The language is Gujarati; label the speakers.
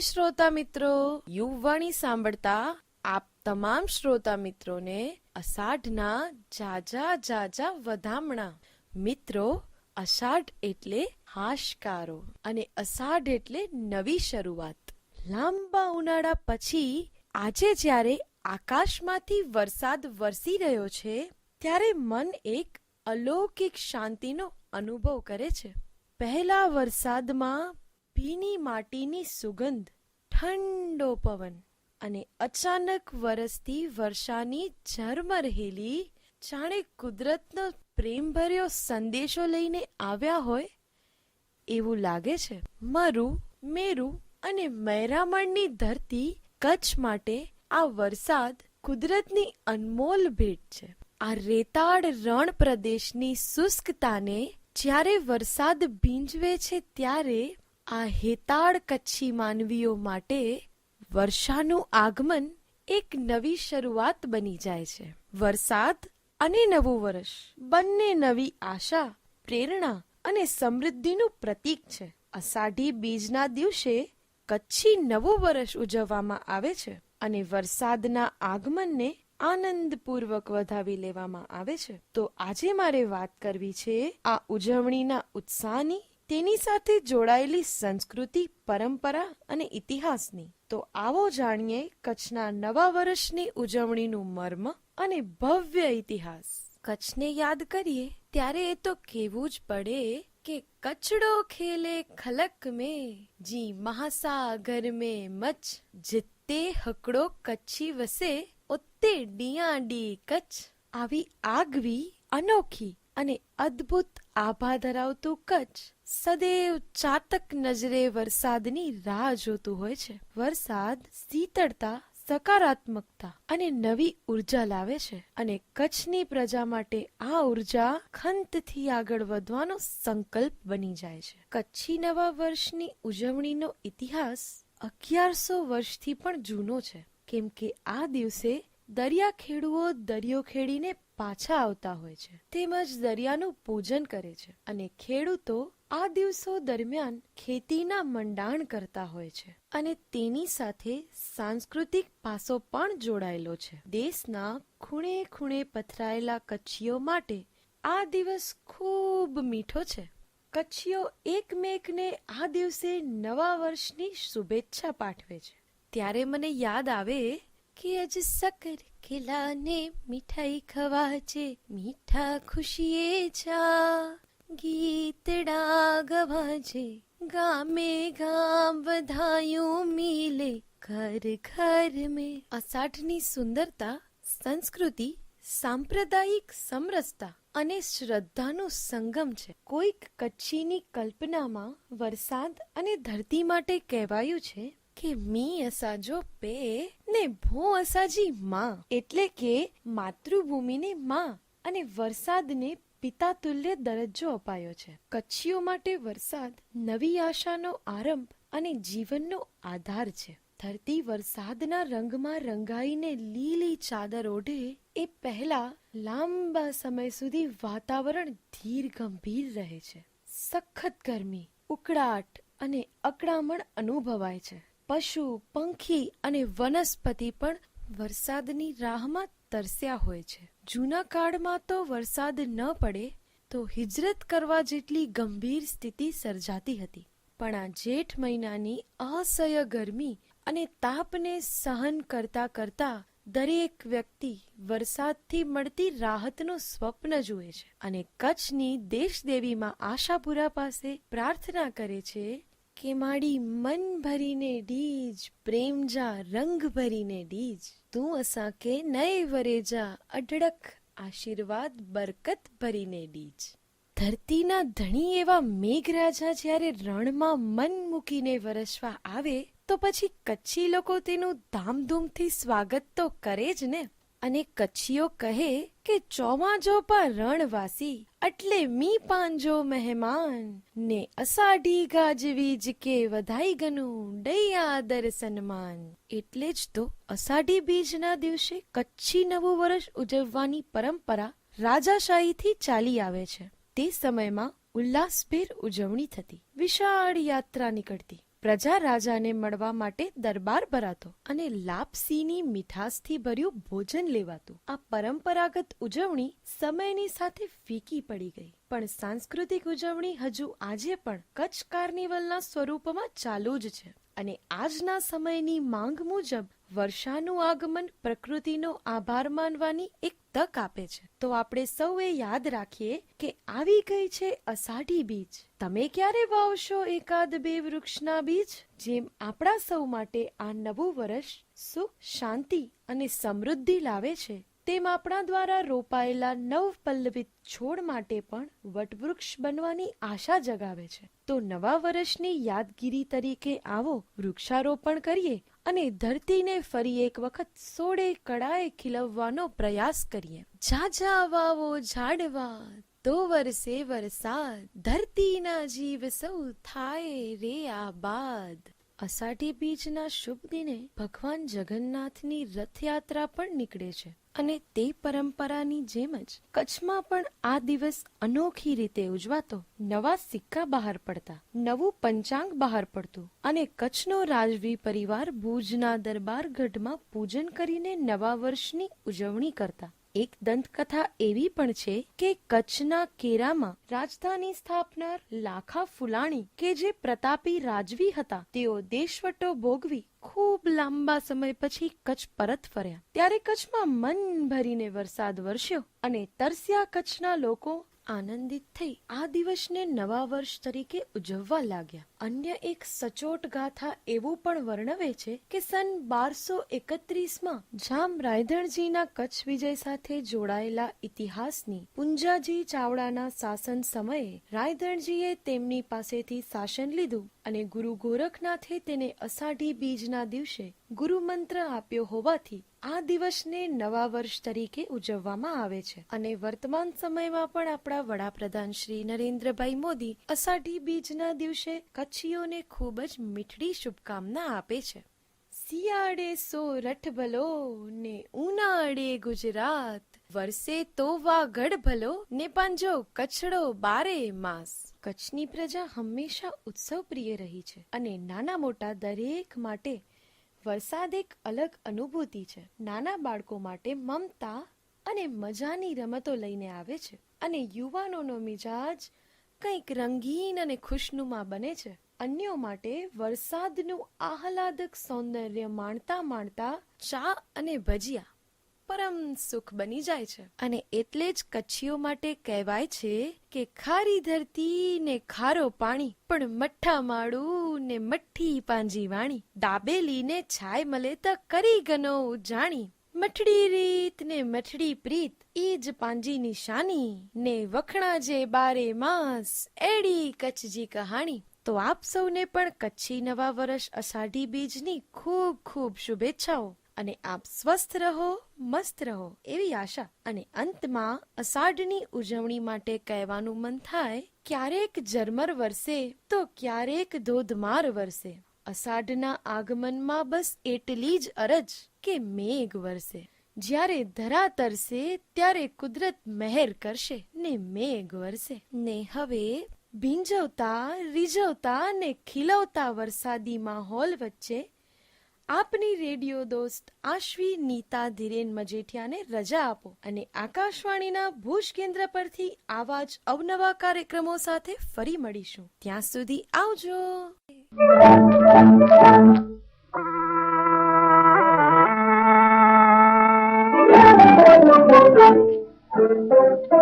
Speaker 1: શ્રોતા મિત્રો. યુવાણી સાંભળતા આપ તમામ શ્રોતા મિત્રોને અષાઢના જાજા જાજા વધામણા. મિત્રો, અષાઢ એટલે હાશકારો અને અષાઢ એટલે નવી શરૂઆત. લાંબા ઉનાળા પછી, આજે જ્યારે આકાશમાંથી વરસાદ વરસી રહ્યો છે, ત્યારે મન એક અલૌકિક શાંતિનો અનુભવ કરે છે. પહેલા વરસાદમાં ભીની માટીની સુગંધ, ઠંડો પવન અને અચાનક વરસતી વર્ષાની ઝરમरहेલી જાણે કુદરતનો પ્રેમભર્યો સંદેશો લઈને આવ્યા હોય, એવું લાગે છે. મરુ, મેરુ અને મૈરામણની ધરતી કચ્છ માટે આ વરસાદ કુદરતની અનમોલ ભેટ છે. આ રેતાળ રણ પ્રદેશની શુષ્કતાને જ્યારે વરસાદ ભીંજવે છે ત્યારે આ હેતાળ કચ્છી માનવીઓ માટે વર્ષાનું આગમન એક નવી શરૂઆત બની જાય છે. વરસાદ અને નવું વર્ષ. બંને નવી આશા, પ્રેરણા અને સમૃદ્ધિનું પ્રતીક છે. અષાઢી બીજના દિવસે કચ્છી નવું વર્ષ ઉજવવામાં આવે છે અને વરસાદના આગમનને આનંદપૂર્વક વધાવી લેવામાં આવે છે. તો આજે મારે વાત કરવી છે આ ઉજવણીના ઉત્સાહની તેની સાથે જોડાયેલી સંસ્કૃતિ પરંપરા અને ઇતિહાસની. તો આવો જાણીએ કચ્છના નવા વર્ષની ઉજવણીનું મર્મ અને ભવ્ય ઇતિહાસ. કચ્છને યાદ કરીએ ત્યારે એ તો કહેવું જ પડે કે કચડો ખેલે ખલક મેં જી મહાસાગર મેં મચ જીતે હકડો કચ્છી વસે ઉત્તે ઓતે ડિયાડી કચ્છ. આવી આગવી અનોખી અને અદ્ભુત આભા ધરાવતું કચ્છ સદૈવ ચાતક નજરે વરસાદની રાહ જોતું હોય છે. વરસાદ શીતળતા, સકારાત્મકતા અને નવી ઊર્જા લાવે છે અને કચ્છની પ્રજા માટે આ ઊર્જા ખંતથી આગળ વધવાનો સંકલ્પ બની જાય છે. કચ્છી નવા વર્ષની ઉજવણીનો ઇતિહાસ અગિયારસો વર્ષથી પણ જૂનો છે. કેમ કે આ દિવસે દરિયા ખેડુઓ દરિયો ખેડીને પાછા આવતા હોય છે. તેમજ દરિયાનું પૂજન કરે છે અને ખેડૂતો આ દિવસો દરમિયાન ખેતીના મંડાણ કરતા હોય છે અને તેની સાથે સાંસ્કૃતિક પાસો પણ જોડાયેલો છે. દેશના ખૂણે ખૂણે પથરાયેલા કચ્છીઓ માટે આ દિવસ ખૂબ મીઠો છે. કચ્છીઓ એકમેકને આ દિવસે નવા વર્ષની શુભેચ્છા પાઠવે છે. ત્યારે મને યાદ આવે કે આજ સકર ખેલાને મીઠાઈ ખવાજે, મીઠા ખુશીએ જા. ગીતડા ગવાજે ગામે ગામ વધાયું મિલે, ઘર ઘર મે. અષાઢની સુંદરતા, સંસ્કૃતિ, સાંપ્રદાયિક સમરસતા અને શ્રદ્ધાનો સંગમ છે. કોઈક કચ્છીની કલ્પનામાં વરસાદ અને ધરતી માટે કહેવાયું છે કે મી અસાજો પે ને ભો અસાજી માં. એટલે કે માતૃભૂમિને માં અને વરસાદને પિતા તુલ્ય દરજ્જો અપાયો છે. કચ્છીઓ માટે વરસાદ નવી આશાનો આરંભ અને જીવનનો આધાર છે. ધરતી વરસાદના રંગમાં રંગાઈને લીલી ચાદર ઓઢે એ પહેલા લાંબા સમય સુધી વાતાવરણ ધીર ગંભીર રહે છે. સખત ગરમી, ઉકળાટ અને અકળામણ અનુભવાય છે. પશુ, પંખી અને વનસ્પતિ પણ વરસાદની રાહમાં તરસ્યા હોય છે. જૂના કાળમાં તો વરસાદ ન પડે તો હિજરત કરવા જેટલી ગંભીર સ્થિતિ સર્જાતી હતી. પણ આ જેઠ મહિનાની અસહ્ય ગરમી અને તાપને સહન કરતા કરતા દરેક વ્યક્તિ વરસાદથી મળતી રાહતનું સ્વપ્ન જુએ છે અને કચ્છની દેશદેવીમાં આશાપુરા પાસે પ્રાર્થના કરે છે કે માડી મન ભરીને ડીજ, પ્રેમ જા, રંગ ભરીને ડીજ. તું અસાંકે નય વરેજા અઢળક આશીર્વાદ, બરકત ભરીને ડીજ. ધરતીના ધણી એવા મેઘરાજા જ્યારે રણમાં મન મૂકીને વરસવા આવે, તો પછી કચ્છી લોકો તેનું ધામધૂમથી સ્વાગત તો કરે જ ને. અને કચ્છીઓ કહે કે ચોમાજો પર રણવાસી એટલે મી પાંજો મહેમાન. ને અષાઢી ગાજવીજ કે વધાઈ ગનું ડૈયા દર સન્માન એટલે જ તો અષાઢી બીજના દિવસે કચ્છી નવું વર્ષ ઉજવવાની પરંપરા રાજાશાહીથી ચાલી આવે છે. તે સમયમાં ઉલ્લાસભેર ઉજવણી થતી. વિશાળ યાત્રા નીકળતી. પ્રજા રાજાને મળવા માટે દરબાર ભરાતો અને લાપસીની મીઠાસથી ભર્યું ભોજન લેવાતું. આ પરંપરાગત ઉજવણી સમયની સાથે ફીકી પડી ગઈ. પણ સાંસ્કૃતિક ઉજવણી હજુ આજે પણ કચ્છ કાર્નિવલના સ્વરૂપમાં ચાલુ જ છે. અને આજના સમયની માંગ મુજબ વર્ષાનું આગમન પ્રકૃતિનો આભાર માનવાની એક તક આપે છે. તો આપણે સૌએ યાદ રાખીએ કે આવી ગઈ છે અષાઢી બીજ. તમે ક્યારે વાવશો એકાદ બે વૃક્ષના બીજ? જેમ આપણા સૌ માટે આ નવું વર્ષ સુખ શાંતિ અને સમૃદ્ધિ લાવે છે. તેમ આપણા દ્વારા રોપાયેલા નવ પલ્લવિત છોડ માટે પણ વટવૃક્ષ બનવાની આશા જગાવે છે. તો નવા વર્ષની યાદગીરી તરીકે આવો વૃક્ષારોપણ કરીએ અને ધરતીને ફરી એક વખત સોળે કળાએ ખીલવવાનો પ્રયાસ કરીએ. ઝાઝા વાવો ઝાડવા, તો વરસે વરસાદ, ધરતીના જીવ સૌ થાય રે આબાદ. અષાઢી બીજના શુભ દિને ભગવાન જગન્નાથની રથયાત્રા પણ નીકળે છે અને તે પરંપરાની જેમ જ કચ્છમાં પણ આ દિવસ અનોખી રીતે ઉજવાતો નવા સિક્કા બહાર પડતા, નવું પંચાંગ બહાર પડતું અને કચ્છનો રાજવી પરિવાર ભુજના દરબાર ગઢમાં પૂજન કરીને નવા વર્ષની ઉજવણી કરતા. એક દંતકથા એવી પણ છે કે કચ્છના કેરામાં રાજધાની સ્થાપનાર લાખા ફુલાણી કે જે પ્રતાપી રાજવી હતા, તેઓ દેશવટો ભોગવી ખૂબ લાંબા સમય પછી કચ્છ પરત ફર્યા. ત્યારે કચ્છમાં મન ભરીને વરસાદ વરસ્યો અને તરસ્યા કચ્છના લોકો આનંદિત થઈ આ દિવસને નવા વર્ષ તરીકે ઉજવવા લાગ્યા. અન્ય એક સચોટ ગાથા એવું પણ વર્ણવે છે કે સન બારસો એકત્રીસમાં જામ રાયધણજીના કચ્છ વિજય સાથે જોડાયેલા ઇતિહાસની પુંજાજી ચાવડાના શાસન સમયે રાયધણજીએ તેમની પાસેથી શાસન લીધું અને ગુરુ ગોરખનાથે તેને અષાઢી બીજના દિવસે ગુરુમંત્ર આપ્યો હોવાથી આ દિવસને નવા વર્ષ તરીકે ઉજવવામાં આવે છે. અને વર્તમાન સમયમાં પણ આપણા વડાપ્રધાન શ્રી નરેન્દ્રભાઈ મોદી અષાઢી બીજના દિવસે કચ્છીઓને ખૂબ જ મીઠડી શુભકામના આપે છે. શિયાળે સોરઠ ભલો ને ઉનાળે ગુજરાત. વરસે તો વાગડ ભલો ને પાંજો કચ્છડો બારે માસ. કચ્છની પ્રજા હંમેશા ઉત્સવ પ્રિય રહી છે અને નાના મોટા દરેક માટે વરસાદ એક અલગ અનુભૂતિ છે. નાના બાળકો માટે મમતા અને મજાની રમતો લઈને આવે છે અને યુવાનોનો મિજાજ કંઈક રંગીન અને ખુશનુમા બને છે. અન્યો માટે વરસાદનું આહલાદક સૌંદર્ય માણતા માણતા ચા અને ભજીયા પરમ સુખ બની જાય છે. અને એટલે જ કચ્છીઓ માટે કહેવાય છે કે ખારી ધરતી ને ખારો પાણી, પણ મઠ્ઠા માળું ને મઠ્ઠી પાંજી વાણી. દાબેલી ને છાય મળે તો કરી ગનો જાણી. મઠડી રીત ને મઠડી પ્રીત, ઈ જ પાંજી નિશાની ને વખણા જે બારે માસ, એડી કચ્છજી કહાણી. તો આપ સૌને પણ કચ્છી નવા વર્ષ અષાઢી બીજની ખૂબ ખૂબ શુભેચ્છાઓ. અને આપ સ્વસ્થ રહો, મસ્ત રહો એવી આશા. અને અંતમાં અષાઢની ઉજવણી માટે કહેવાનું મન થાય, ક્યારેક ઝરમર વરસે તો ક્યારેક ધોધમાર વરસે. અષાઢના આગમનમાં બસ એટલી જ અરજ કે મેઘ વરસે. જ્યારે ધરા તરસે, ત્યારે કુદરત મહેર કરશે ને મેઘ વરસે. ને હવે ભીંજવતા, રીઝવતા ને ખીલવતા વરસાદી માહોલ વચ્ચે આપની રેડિયો દોસ્ત આશ્વી, નીતા, ધીરેન મજેઠિયાને રજા આપો અને આકાશવાણીના ભુજ કેન્દ્ર પરથી આવા જ અવનવા કાર્યક્રમો સાથે ફરી મળીશું ત્યાં સુધી આવજો Thank you.